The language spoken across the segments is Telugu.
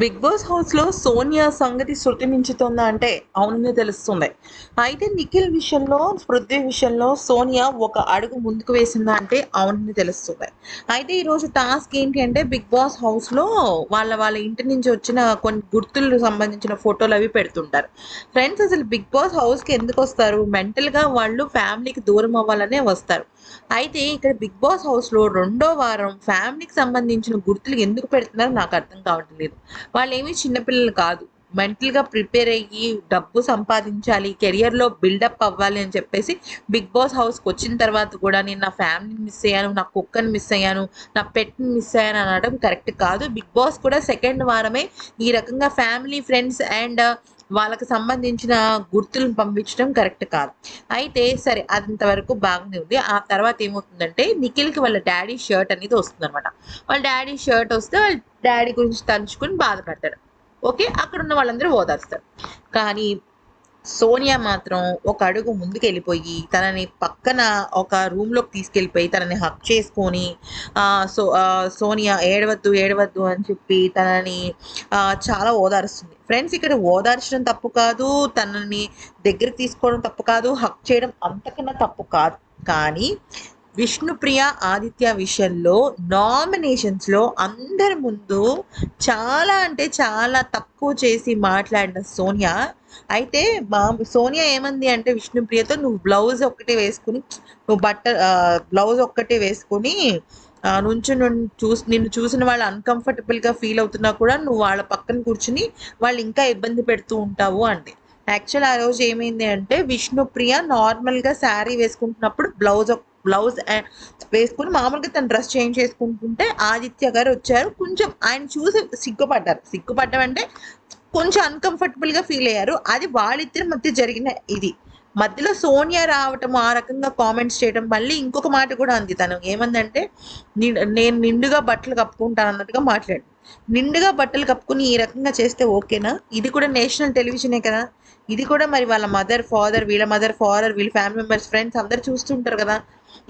బిగ్ బాస్ హౌస్లో సోనియా సంగతి శృతి మించుతుందా అంటే అవునని తెలుస్తుంది. అయితే నిఖిల్ విషయంలో పృథ్వీ విషయంలో సోనియా ఒక అడుగు ముందుకు వేసిందా అంటే అవునని తెలుస్తుంది. అయితే ఈరోజు టాస్క్ ఏంటి అంటే బిగ్ బాస్ హౌస్లో వాళ్ళ వాళ్ళ ఇంటి నుంచి వచ్చిన కొన్ని గుర్తులకు సంబంధించిన ఫోటోలు అవి పెడుతుంటారు. ఫ్రెండ్స్ అసలు బిగ్ బాస్ హౌస్కి ఎందుకు వస్తారు? మెంటల్గా వాళ్ళు ఫ్యామిలీకి దూరం అవ్వాలనే వస్తారు. అయితే ఇక్కడ బిగ్ బాస్ హౌస్లో రెండో వారం ఫ్యామిలీకి సంబంధించిన గుర్తులు ఎందుకు పెడుతున్నారో నాకు అర్థం కావట్లేదు. వాళ్ళేమి చిన్నపిల్లలు కాదు. మెంటల్గా ప్రిపేర్ అయ్యి డబ్బు సంపాదించాలి కెరియర్లో బిల్డప్ అవ్వాలి అని చెప్పేసి బిగ్ బాస్ హౌస్కి వచ్చిన తర్వాత కూడా నేను నా ఫ్యామిలీని మిస్ అయ్యాను నా కుక్కని మిస్ అయ్యాను నా పెట్ని మిస్ అయ్యాను అనడం కరెక్ట్ కాదు. బిగ్ బాస్ కూడా సెకండ్ వారమే ఈ రకంగా ఫ్యామిలీ ఫ్రెండ్స్ అండ్ వాళ్ళకి సంబంధించిన గుర్తులను పంపించడం కరెక్ట్ కాదు. అయితే సరే అంతవరకు బాగానే ఉంది. ఆ తర్వాత ఏమవుతుందంటే నిఖిల్కి వాళ్ళ డాడీ షర్ట్ అనేది వస్తుంది అనమాట వాళ్ళ డాడీ షర్ట్ వస్తే వాళ్ళ డాడీ గురించి తలుచుకుని బాధపడతాడు. ఓకే? అక్కడ ఉన్న వాళ్ళందరూ ఓదార్స్తారు. కానీ సోనియా మాత్రం ఒక అడుగు ముందుకు వెళ్ళిపోయి తనని పక్కన ఒక రూమ్లోకి తీసుకెళ్ళిపోయి తనని హక్ చేసుకొని సో ఆ, సోనియా ఏడవద్దు ఏడవద్దు అని చెప్పి తనని చాలా ఓదారుస్తుంది. ఫ్రెండ్స్ ఇక్కడ ఓదార్చడం తప్పు కాదు తనని దగ్గర తీసుకోవడం తప్పు కాదు హక్ చేయడం అంతకన్నా తప్పు కాదు. కానీ విష్ణుప్రియ ఆదిత్య విషయంలో నామినేషన్స్లో అందరి ముందు చాలా అంటే చాలా తక్కువ చేసి మాట్లాడిన సోనియా. అయితే మా సోనియా ఏమంది అంటే విష్ణుప్రియతో నువ్వు బ్లౌజ్ ఒక్కటే వేసుకుని నువ్వు బట్ట బ్లౌజ్ ఒక్కటే వేసుకుని నుంచి నువ్వు చూసి నిన్ను చూసిన వాళ్ళు అన్కంఫర్టబుల్గా ఫీల్ అవుతున్నా కూడా నువ్వు వాళ్ళ పక్కన కూర్చుని వాళ్ళు ఇంకా ఇబ్బంది పెడుతూ ఉంటావు అంటే యాక్చువల్ ఆ రోజు ఏమైంది అంటే విష్ణుప్రియ నార్మల్గా శారీ వేసుకుంటున్నప్పుడు బ్లౌజ్ బ్లౌజ్ వేసుకుని మామూలుగా తను డ్రెస్ చేంజ్ చేసుకుంటుంటే ఆదిత్య గారు వచ్చారు. కొంచెం ఆయన చూసి సిగ్గుపడ్డారు. సిగ్గుపడ్డం అంటే కొంచెం అన్కంఫర్టబుల్గా ఫీల్ అయ్యారు. అది వాళ్ళిద్దరి మధ్య జరిగిన ఇది. మధ్యలో సోనియా రావటం ఆ రకంగా కామెంట్స్ చేయడం మళ్ళీ ఇంకొక మాట కూడా అంది తను. ఏమందంటే నేను నిండుగా బట్టలు కప్పుకుంటాను అన్నట్టుగా మాట్లాడు నిండుగా బట్టలు కప్పుకుని ఈ రకంగా చేస్తే ఓకేనా ఇది కూడా నేషనల్ టెలివిజనే కదా? ఇది కూడా మరి వాళ్ళ మదర్ ఫాదర్ వీళ్ళ మదర్ ఫాదర్ వీళ్ళ ఫ్యామిలీ మెంబర్స్ ఫ్రెండ్స్ అందరు చూస్తుంటారు కదా?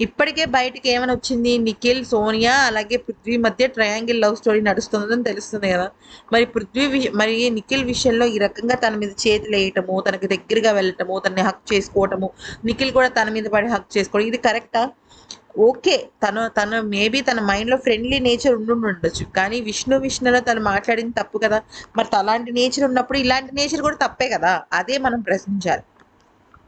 ఇప్పటికే బయటికి ఏమైనా వచ్చింది? నిఖిల్ సోనియా అలాగే పృథ్వీ మధ్య ట్రయాంగిల్ లవ్ స్టోరీ నడుస్తుందని తెలుస్తుంది కదా. మరి పృథ్వీ వి- మరి నిఖిల్ విషయంలో ఈ రకంగా తన మీద చేతులు వేయటము తనకి దగ్గరగా వెళ్ళటము తనని హక్ చేసుకోవటము నిఖిల్ కూడా తన మీద పడి హక్ చేసుకోవడం ఇది కరెక్టా? ఓకే తను తను మేబీ తన మైండ్లో ఫ్రెండ్లీ నేచర్ ఉండి ఉండొచ్చు. కానీ విష్ణు విష్ణులో తను మాట్లాడింది తప్పు కదా. మరి అలాంటి నేచర్ ఉన్నప్పుడు ఇలాంటి నేచర్ కూడా తప్పే కదా. అదే మనం ప్రశ్నించాలి.